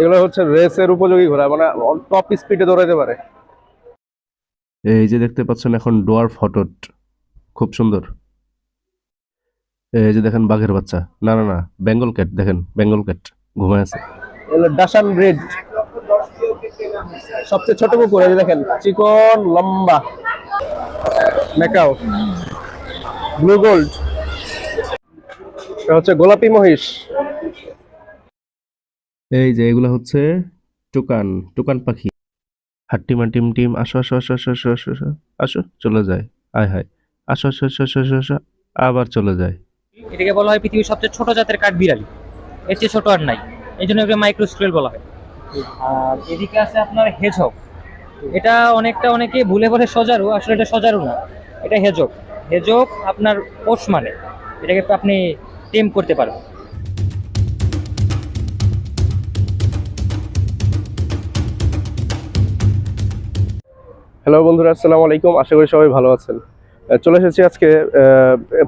এগুলো হচ্ছে রেসের উপযোগী ঘোড়া মানে টপ স্পিডে দৌড়াতে পারে। এই যে দেখতে পাচ্ছেন এখন ডোয়ার্ফ হটট খুব সুন্দর। এই যে দেখেন বাঘের বাচ্চা। না না না বেঙ্গল ক্যাট দেখেন বেঙ্গল ক্যাট ঘুমায় আছে। এগুলো ডাসান ব্রিড সবচেয়ে ছোট কুকুর এই দেখেন চিকন লম্বা। মেকাও ব্লু গোল্ড এটা হচ্ছে গোলাপি মহিষ। এই যে এগুলো হচ্ছে টুকান টুকান পাখি হাট্টিমা টিম টিম আসো আসো আসো আসো আসো আসো আসো চলে যায় আয় হায় আসো আসো আসো আসো আসো আসো আবার চলে যায় এটাকে বলা হয় পৃথিবীর সবচেয়ে ছোট জাতের কাঠবিড়ালি এর চেয়ে ছোট আর নাই এই জন্য একে মাইক্রোস্কেল বলা হয় আর এদিকে আছে আপনার হেজক এটা অনেকটা অনেকে ভুলে বলে সজারু আসলে এটা সজারু না এটা হেজক হেজক আপনার পোষ মানে এটাকে আপনি টেম করতে পারেন হ্যালো বন্ধুরা, আসসালামু আলাইকুম। আশা করি সবাই ভালো আছেন। চলে এসেছি আজকে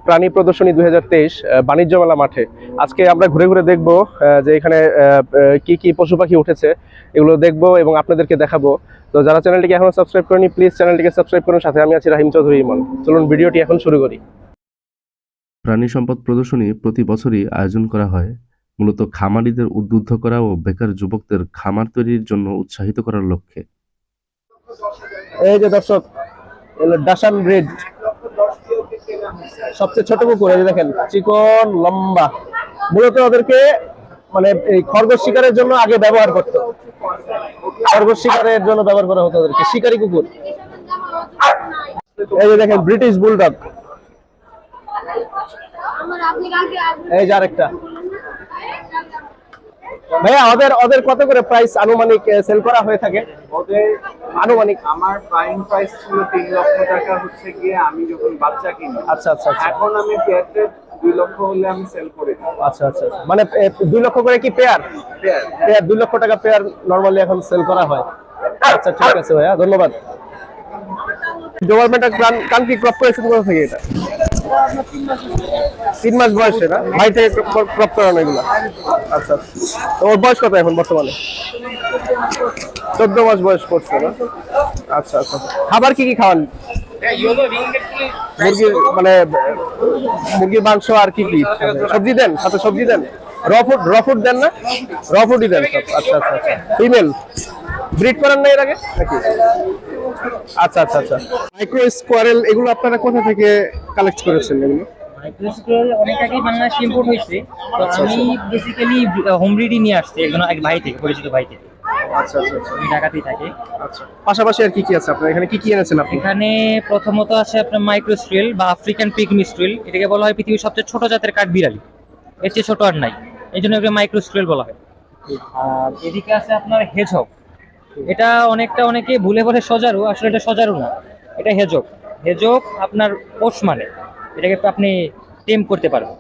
প্রাণী প্রদর্শনী দুই হাজার তেইশ বাণিজ্য মেলা মাঠে। আজকে আমরা ঘুরে ঘুরে দেখব যে এখানে কি কি পশু পাখি উঠেছে, এগুলো দেখব এবং আপনাদেরকে দেখাবো। তো যারা চ্যানেলটিকে এখনও সাবস্ক্রাইব করেনি, প্লিজ চ্যানেলটিকে সাবস্ক্রাইব করুন। সাথে আমি আছি রাহিম চৌধুরী ইমন। চলুন ভিডিওটি এখন শুরু করি। প্রাণী সম্পদ প্রদর্শনী প্রতি বছরই আয়োজন করা হয়। মূলত খামারিদের উদ্বুদ্ধ করা ও বেকার যুবকদের খামার তৈরির জন্য উৎসাহিত করার লক্ষ্যে। এই যে দর্শক এগুলো ডাসান ব্রিড সবচেয়ে ছোট কুকুর এই দেখেন, চিকন, লম্বা। মূলত ওদেরকে মানে এই খরগোশ শিকারের জন্য আগে ব্যবহার করতো। খরগোশ শিকারের জন্য ব্যবহার করা হতো ওদেরকে, শিকারি কুকুর। এই যে দেখেন ব্রিটিশ বুলডগ এই যে আরেকটা। ভাইয়া ওদের ওদের কত করে প্রাইস আনুমানিক সেল করা হয়ে থাকে? ওদের আনুমানিক আমার বাইং প্রাইস ছিল তিন লক্ষ টাকা হচ্ছে গিয়ে আমি যখন বাচ্চা কিনি আচ্ছা আচ্ছা আচ্ছা। এখন আমি পেয়ারতে দুই লক্ষ হলে আমি সেল করে আচ্ছা আচ্ছা আচ্ছা। মানে এ, দুই লক্ষ করে কি পেয়ার পেয়ার পেয়ার দুই লক্ষ টাকা পেয়ার নরমালি এখন সেল করা হয়। আচ্ছা ঠিক আছে ভাইয়া ধন্যবাদ। গভর্নমেন্ট কান কি ক্রপ করেছেন কোথা থেকে এটা? তিন মাস বয়সে না? ভাই থেকে ক্রপ করানো এগুলো। আচ্ছা আচ্ছা। তো ওর বয়স কত এখন বর্তমানে? চোদ্দ মাস বয়স পড়ছে না? আচ্ছা আচ্ছা। খাবার কি কি খাওয়ান? মুরগির মানে মুরগির মাংস আর কি কি? সবজি দেন? সাথে সবজি দেন? র ফুড র ফুড দেন না? র ফুডই দেন সব। আচ্ছা আচ্ছা আচ্ছা। ফিমেল? ব্রিড করার না এর আগে? নাকি? আচ্ছা আচ্ছা আচ্ছা। মাইক্রো স্কোয়ারেল এগুলো আপনারা কোথা থেকে কালেক্ট করেছেন এগুলো? মাইক্রোস্কেল অনেক আগেই বাংলাদেশ ইম্পোর্ট হয়েছে। তো আমি বেসিক্যালি হোম রিডি নিয়ে আসছি একজন এক ভাই থেকে পরিচিত ভাই থেকে আচ্ছা আচ্ছা। আচ্ছা ঢাকাতেই থাকে। আচ্ছা। পাশাপাশি আর কি কি আছে আপনার? এখানে কি কি এনেছেন আপনি? এখানে প্রথমত আছে আপনার মাইক্রোস্ট্রিল বা আফ্রিকান স্ট্রিল এটাকে বলা হয় পৃথিবীর সবচেয়ে ছোট জাতের কাঠবিড়ালি এর চেয়ে ছোট আর নাই। এই জন্য একে মাইক্রোস্ট্রিল বলা হয়। আর এদিকে আছে আপনার হেজক এটা অনেকটা অনেকে ভুলে বলে সজারু আসলে এটা সজারু না। এটা হেজক হেজক আপনার পোষ মানে। এটাকে আপনি টেম করতে পারবেন।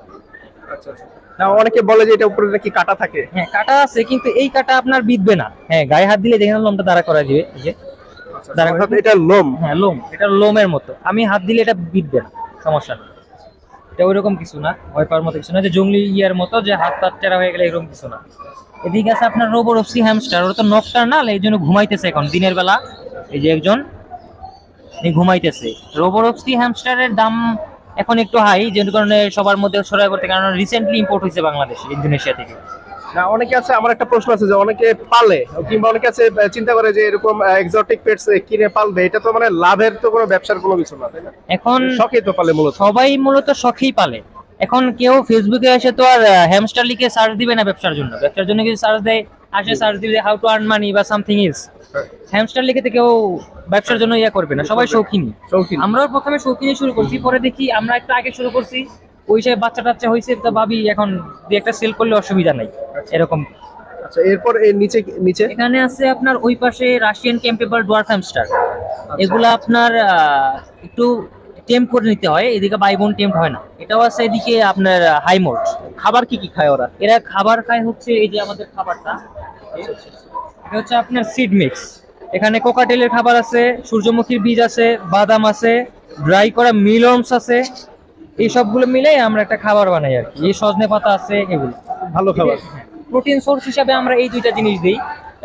আচ্ছা আচ্ছা। না অনেকে বলে যে এটা উপরে নাকি কাটা থাকে। হ্যাঁ কাটা আছে কিন্তু এই কাটা আপনার বিধবে না। হ্যাঁ গায়ে হাত দিলে দেখেন লোমটা দাঁড়া করা দিবে যে। দাঁড়া অর্থাৎ এটা লোম। হ্যাঁ লোম। এটা লোমের মতো। আমি হাত দিলে এটা বিধবে না সমস্যা নেই। এটা ওইরকম কিছু না পাওয়ার মতো কিছু না, যে জঙ্গলি ইয়ার মতো, যে হাত পাত টেরা হয়ে গেলে এরকম কিছু না। এদিকে আছে আপনার রোবর রোবোরপসি হ্যামস্টার ওরা তো নকটার না এই জন্য ঘুমাইতেছে এখন, দিনের বেলা। এই যে একজন ঘুমাইতেছে। ঘুমাইতেছে রোবোরপসি হ্যামস্টারের দাম এখন একটু হাই যে কারণে সবার মধ্যে সরাই করতে কারণ রিসেন্টলি ইম্পোর্ট হয়েছে বাংলাদেশে ইন্দোনেশিয়া থেকে। না অনেকে আছে আমার একটা প্রশ্ন আছে যে অনেকে পালে কিংবা অনেকে আছে চিন্তা করে যে এরকম এক্সোটিক পেটস কিনে পালবে এটা তো মানে লাভের তো কোনো ব্যবসার কোনো কিছু না তাই না? এখন শখেই তো পালে মূলত। সবাই মূলত শখেই পালে। এখন কেউ ফেসবুকে এসে তো আর হ্যামস্টার লিখে সার্চ দিবে না ব্যবসার জন্য। ব্যবসার জন্য কিছু সার্চ দেয় আসে সার্চ দিবে হাউ টু আর্ন মানি বা সামথিং ইজ হ্যামস্টার লিখে তো কেউ ব্যবসার জন্য ইয়া করবে না সবাই শৌখিন। আমরাও প্রথমে শৌখিনী শুরু করছি পরে দেখি আমরা একটু আগে শুরু করছি ওই হিসাবে বাচ্চা টাচ্চা হয়েছে তো ভাবি এখন দুই একটা সেল করলে অসুবিধা নাই এরকম। আচ্ছা এরপর এর নিচে নিচে? এখানে আছে আপনার ওই পাশে রাশিয়ান ক্যাম্পেবল ডোয়ার্ফ হ্যামস্টার এগুলো আপনার একটু টেম্প করে নিতে হয় এদিকে বাইবন টেম্প হয় না। এটাও আছে এদিকে আপনার হাইমোড খাবার কি কি খায় ওরা? এরা খাবার খায় হচ্ছে এই যে আমাদের খাবারটা। এটা হচ্ছে আপনার সিড মিক্স এখানে কোকাটেলের খাবার আছে সূর্যমুখীর বীজ আছে বাদাম আছে ড্রাই করা মিলমস আছে এই সবগুলো মিলে আমরা একটা খাবার বানাই আর কি। এই সজনে পাতা আছে এগুলো। ভালো খাবার। প্রোটিন সোর্স হিসাবে আমরা এই দুইটা জিনিস দিই।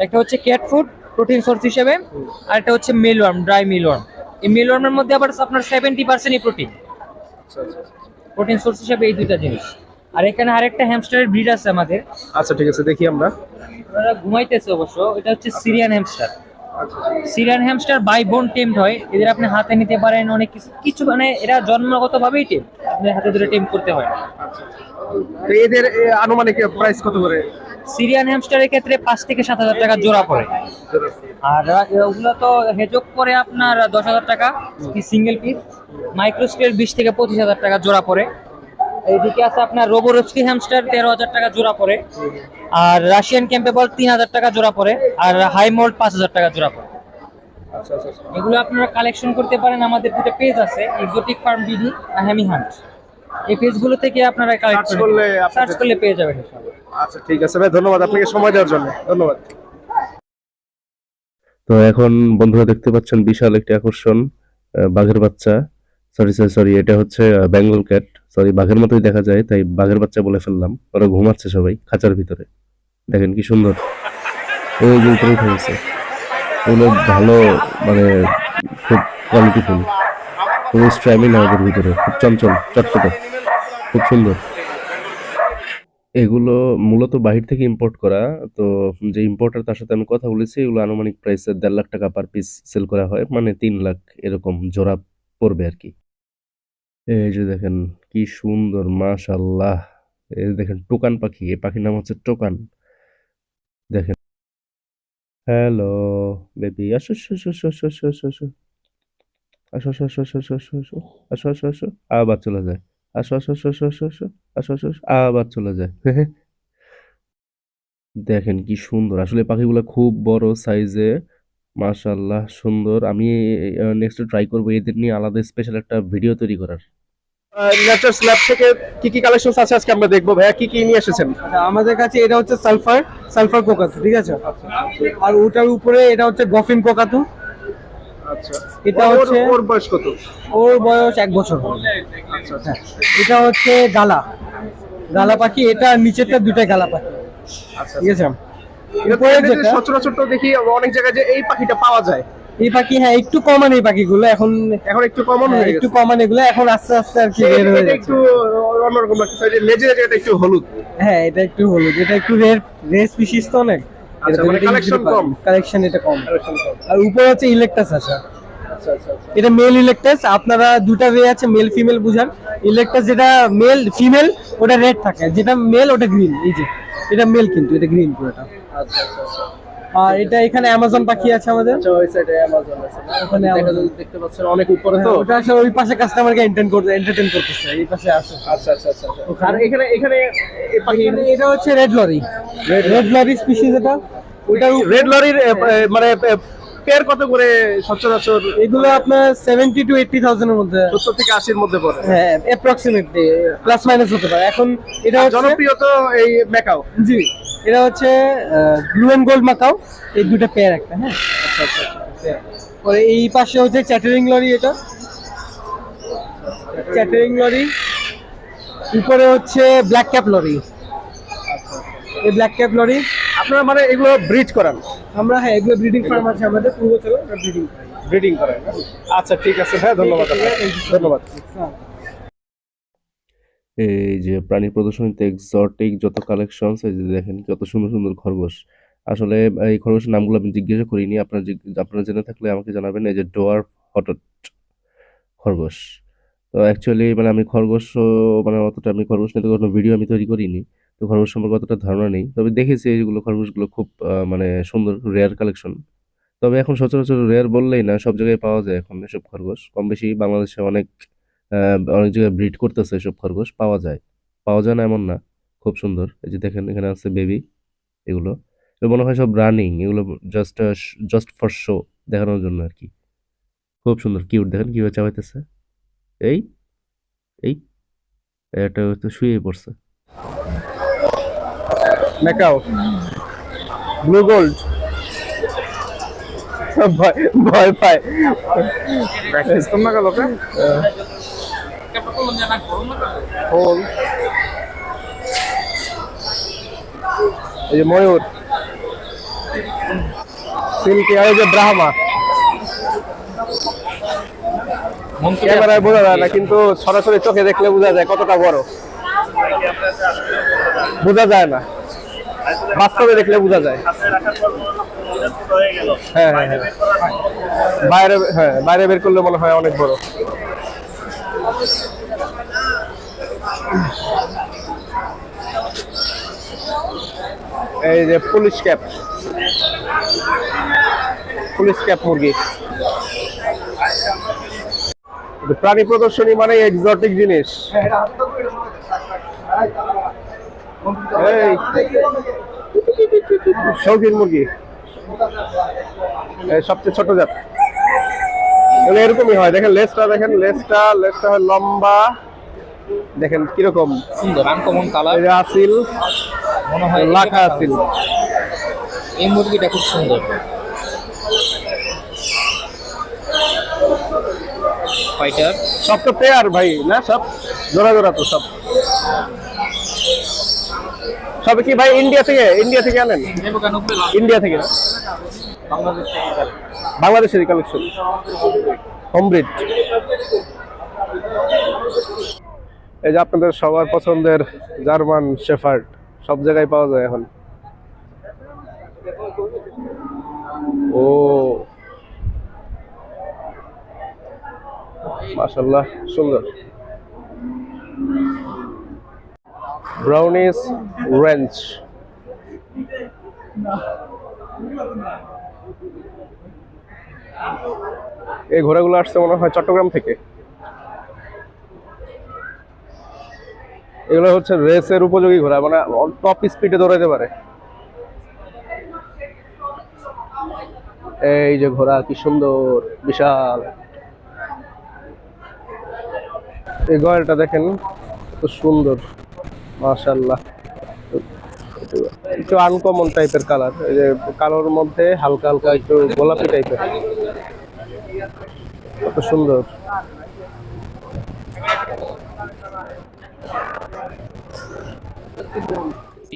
একটা হচ্ছে ক্যাট ফুড প্রোটিন সোর্স হিসাবে আর একটা হচ্ছে মিলওয়ার্ম ড্রাই মিলওয়ার্ম এই মিলওয়ার্মের মধ্যে আবার আপনার সেভেন্টি পার্সেন্টই প্রোটিন প্রোটিন সোর্স হিসাবে এই দুইটা জিনিস। আর এখানে আরেকটা হ্যামস্টারের ব্রিড আছে আমাদের। আচ্ছা ঠিক আছে দেখি আমরা। ঘুমাইতেছে অবশ্য। এটা হচ্ছে Syrian hamster Syrian hamster by বোন টেম্প হয়। এদের আপনি হাতে নিতে পারেন অনেক কিছু। কিছু মানে এরা জন্মগত ভাবেই টেম আপনি হাতে ধরে টেম করতে হয়। তো এদের এ, আনুমানিক প্রাইস কত করে? সিরিয়ান হ্যামস্টারের ক্ষেত্রে পাঁচ থেকে সাত হাজার টাকা জোড়া পড়ে। আর ওগুলো তো হেজক করে আপনার দশ হাজার টাকা সিঙ্গেল পিস মাইক্রোস্কেল বিশ থেকে পঁচিশ হাজার টাকা জোড়া পড়ে। এইদিকে আছে আপনার রোবোরস্কি হ্যামস্টার তেরো হাজার টাকা জোড়া পড়ে। আর রাশিয়ান ক্যাম্পেবল তিন হাজার টাকা জোড়া পড়ে আর হাই মোল্ড পাঁচ হাজার টাকা জোড়া পড়ে। আচ্ছা আচ্ছা আচ্ছা। এগুলো আপনারা কালেকশন করতে পারেন আমাদের দুটো পেজ আছে এক্সোটিক ফার্ম বিডি আর হ্যামি হান্ট এই পেজগুলো থেকে আপনারা কালেক্ট করলে সার্চ করলে পেয়ে যাবেন ইনশাআল্লাহ। আচ্ছা ঠিক আছে ভাই ধন্যবাদ আপনাকে সময় দেওয়ার জন্য। ধন্যবাদ। তো এখন বন্ধুরা দেখতে পাচ্ছেন বিশাল একটি আকর্ষণ বাঘের বাচ্চা। সরি সরি সরি এটা হচ্ছে বেঙ্গল ক্যাট সরি বাঘের মতোই দেখা যায়, তাই বাঘের বাচ্চা বলে ফেললাম। ওরা ঘুমাচ্ছে সবাই, খাঁচার ভিতরে। দেখেন কি সুন্দর। ওই যে উপরে উঠে গেছে। এগুলো ভালো মানে খুব কোয়ালিটিফুল খুবই স্ট্র্যামিনা ওদের ভিতরে। খুব চঞ্চল, চটপটে। খুব সুন্দর। এগুলো মূলত বাহির থেকে ইম্পোর্ট করা। তো যে ইম্পোর্টার তার সাথে আমি কথা বলেছি, এগুলো আনুমানিক প্রাইসে দেড় লাখ টাকা পার পিস সেল করা হয়। মানে তিন লাখ এরকম জোড়া পড়বে আর কি এই যে দেখেন কি সুন্দর মাশাল্লাহ এই দেখেন টোকান পাখি এই পাখির নাম হচ্ছে টোকান দেখেন হ্যালো বেবি আসো আসো আসো আসো আসো আসো আসো আসো আসো আসো আবার চলে যায় আসো আসো আসো আসো আসো আসো আসো আবার চলে যায় দেখেন কি সুন্দর আসলে পাখিগুলো খুব বড় সাইজে মাশাল্লাহ সুন্দর। আমি নেক্সট ট্রাই করব এদের নিয়ে আলাদা স্পেশাল একটা ভিডিও তৈরি করার। নেচার্স ল্যাব থেকে কি কি কালেকশন আছে আজকে আমরা দেখব ভাইয়া? কি কি নিয়ে এসেছেন? আচ্ছা, আমাদের কাছে এটা হচ্ছে সালফার সালফার কোকাতু ঠিক আছে? আর ওটার উপরে এটা হচ্ছে গফিন কোকাতু। আচ্ছা। এটা হচ্ছে ওর বয়স কত? ওর বয়স এক বছর হ্যাঁ। এটা হচ্ছে গালা। গালা পাখি এটা নিচেরটা দুটাই গালা পাখি। ঠিক আছে? সচরাচর তো দেখি অনেক জায়গায় যে এই পাখিটা পাওয়া যায়। এই পাখি হ্যাঁ একটু কমান এই পাখিগুলো এখন এখন একটু কমন হ্যাঁ, একটু কমান এগুলো এখন আস্তে আস্তে আর কি বের হয়ে একটু অন্যরকম লাগছে। যে লেজের জায়গাটা একটু হলুদ। হ্যাঁ এটা একটু হলুদ। এটা একটু রেয়ার রেয়ার স্পিসিস তো অনেক। আচ্ছা, মানে কম। কালেকশন এটা কম। আর উপরে হচ্ছে আচ্ছা আচ্ছা আচ্ছা। এটা মেল ইলেকটাস আপনারা দুটা ওয়ে আছে মেল ফিমেল বুঝান। ইলেকটাস যেটা মেল ফিমেল ওটা রেড থাকে। যেটা মেল ওটা গ্রিন এই যে এটা মেল কিন্তু এটা গ্রিন পুরোটা। আচ্ছা আচ্ছা আচ্ছা। আর এটা এখানে অ্যামাজন পাখি আছে আমাদের। আচ্ছা ওই সাইডে অ্যামাজন আছে। ওখানে দেখা দেখতে পাচ্ছেন অনেক উপরে তো। হ্যাঁ, ওটা আসলে ওই পাশে কাস্টমারকে এন্টারটেইন করতে এন্টারটেইন করতেছে এই পাশে আছে। আচ্ছা আচ্ছা আচ্ছা আচ্ছা। আর এখানে এখানে এই পাখি এটা হচ্ছে red lory red lory species এটা। রেড লরির মানে পেয়ার কত করে সচরাচর এগুলো আপনার সেভেন্টি টু এইটটি থাউজেন্ডের মধ্যে। সত্তর থেকে আশির মধ্যে পড়ে। হ্যাঁ অ্যাপ্রক্সিমেটলি প্লাস মাইনাস হতে পারে। এখন এটা জনপ্রিয় তো এই মেকাও জি এটা হচ্ছে ব্লু এন্ড গোল্ড মাকাও এই দুটো পেয়ার একটা হ্যাঁ? আচ্ছা আচ্ছা আচ্ছা। পরে এই পাশে হচ্ছে চ্যাটারিং লরি এটা। চ্যাটারিং লরি উপরে হচ্ছে ব্ল্যাক ক্যাপ লরি এই ব্ল্যাক ক্যাপ লরি আপনারা মানে এগুলো ব্রিড করান? আমরা হ্যাঁ এগুলো ব্রিডিং ফার্ম আছে আমাদের পূর্বচলে ব্রিডিং ব্রিডিং করেন আচ্ছা ঠিক আছে। হ্যাঁ ধন্যবাদ ধন্যবাদ। এই যে প্রাণী প্রদর্শনীতে এক্সটিক যত কালেকশন এই যে দেখেন কত সুন্দর সুন্দর খরগোশ। আসলে এই খরগোশের নামগুলো আমি জিজ্ঞাসা করিনি আপনারা জিজ্ঞ- আপনারা জেনে থাকলে আমাকে জানাবেন এই যে ডোয়ার হটট খরগোশ। তো অ্যাকচুয়ালি মানে আমি খরগোশ মানে অতটা আমি খরগোশ নিয়ে কোনো ভিডিও আমি তৈরি করিনি। তো খরগোশ সম্পর্কে অতটা ধারণা নেই। তবে দেখেছি এইগুলো খরগোশগুলো খুব মানে সুন্দর রেয়ার কালেকশন তবে এখন সচরাচর রেয়ার বললেই না, সব জায়গায় পাওয়া যায় এখন এসব খরগোশ। কম বেশি বাংলাদেশে অনেক অনেক জায়গায় ব্রিড করতেছে এসব খরগোশ, পাওয়া যায়। পাওয়া যায় না এমন না, খুব সুন্দর। এই যে দেখেন, এখানে আছে বেবি এগুলো। মনে হয় সব রানিং এগুলো জাস্ট জাস্ট ফর শো দেখানোর জন্য আর কি। খুব সুন্দর কিউট দেখেন কীভাবে চাওয়াইতেছে এই এই, এটা শুয়ে পড়ছে। মেকাও ব্লু গোল্ড ভয় পায়। না গেল হোল এই যে ময়ূর। সিল্কি আর যে ব্রাহ্মা ক্যামেরায় বোঝা যায় না কিন্তু সরাসরি চোখে দেখলে বোঝা যায় কতটা বড়। বোঝা যায় না। বাস্তবে দেখলে বোঝা যায়। হ্যাঁ হ্যাঁ হ্যাঁ। বাইরে হ্যাঁ বাইরে বের করলে মনে হয় অনেক বড়। এই যে পুলিশ ক্যাপ। পুলিশ ক্যাপ মুরগি। প্রাণী প্রদর্শনী মানে এক্সোটিক জিনিস এই শৌখিন মুরগি। সবচেয়ে ছোট জাত। এরকমই হয়। দেখেন লেসটা দেখেন লেসটা লেসটা হয় লম্বা। দেখেন কীরকম। সুন্দর আনকমন কালার আসিল মনে হয় লাখা আসিল। এই মুরগিটা খুব সুন্দর। ফাইটার সব তো পেয়ার ভাই না সব? জোড়া জোড়া তো সব। সব কি ভাই ইন্ডিয়া থেকে? ইন্ডিয়া থেকে আনেন? ইন্ডিয়া থেকে? বাংলাদেশের কালেকশন হোমব্রিড এই যে আপনাদের সবার পছন্দের জার্মান শেফার্ড, সব জায়গায় পাওয়া যায় এখন। ও। মাশাল্লাহ সুন্দর। ব্রাউনিস রেঞ্চ এই ঘোড়াগুলো আসছে মনে হয় চট্টগ্রাম থেকে। এগুলো হচ্ছে রেসের উপযোগী ঘোড়া মানে টপ স্পিডে দৌড়াইতে পারে। এই যে ঘোড়া, কি সুন্দর, বিশাল। এই গয়লটা দেখেন, কত সুন্দর। মাশাল্লাহ একটু আনকমন টাইপের কালার এই যে কালোর মধ্যে হালকা হালকা একটু গোলাপি টাইপের কত সুন্দর।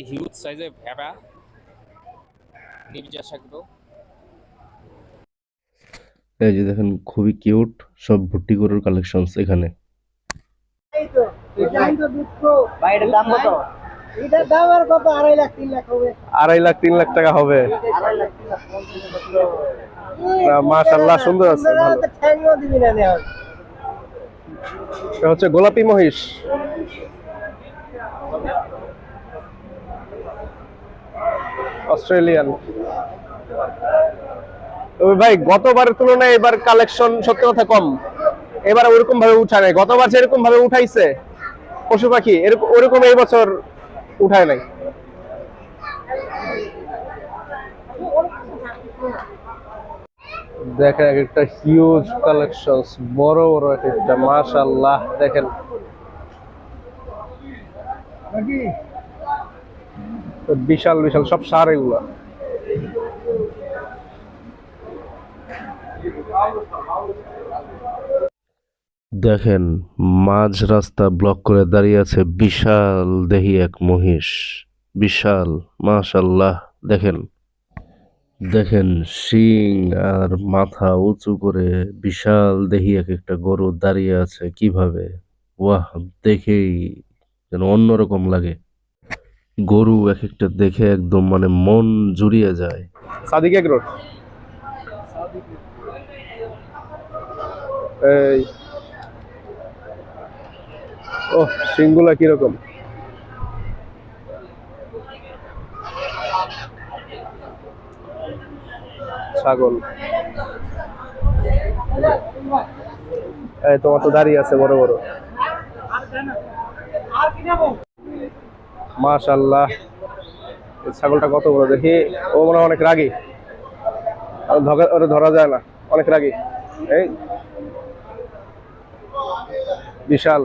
হিউজ সাইজের ভেড়া নির্যাস একদম এই যে দেখেন খুবই কিউট সব ভুট্টি গরুর কালেকশনস এখানে। এটার দাম কত? এটার দাম আর কত? আড়াই লাখ তিন লাখ হবে। আড়াই লাখ তিন লাখ টাকা হবে। মাশাল্লাহ সুন্দর আছে ভালো। ঠ্যাংও দিবি না নেওয়া এটা হচ্ছে গোলাপি মহিষ। অস্ট্রেলিয়ান। তবে ভাই গতবারের তুলনায় এবার কালেকশন সত্যি কথা কম। এবার ওরকম ভাবে উঠায় নাই। গতবার যেরকম ভাবে উঠাইছে। পশু পাখি ওরকম এই বছর উঠায় নাই। দেখেন এক একটা হিউজ কালেকশন বড় বড় এক একটা মাশাল্লাহ দেখেন। বিশাল বিশাল, সব সার এগুলা। দেখেন, মাঝ রাস্তা ব্লক করে দাঁড়িয়ে আছে বিশাল দেহি এক মহিষ। বিশাল, মাশাল্লাহ, দেখেন। দেখেন, শিং আর মাথা উঁচু করে বিশাল দেহি এক একটা গরু দাঁড়িয়ে আছে কীভাবে? ওয়াহ, দেখেই যেন অন্যরকম লাগে। গরু এক একটা দেখে একদম মানে মন জুড়িয়ে যায়। সাদিক এগ্রোর এই ও সিংগুলা কীরকম? ছাগল। এই, তোমার তো দাঁড়িয়ে আছে বড় বড়। মাশাল্লাহ ছাগলটা কত বড়? দেখি, ও মনে হয় অনেক রাগী। ওরে ধরা যায় না, অনেক রাগী। এই, বিশাল।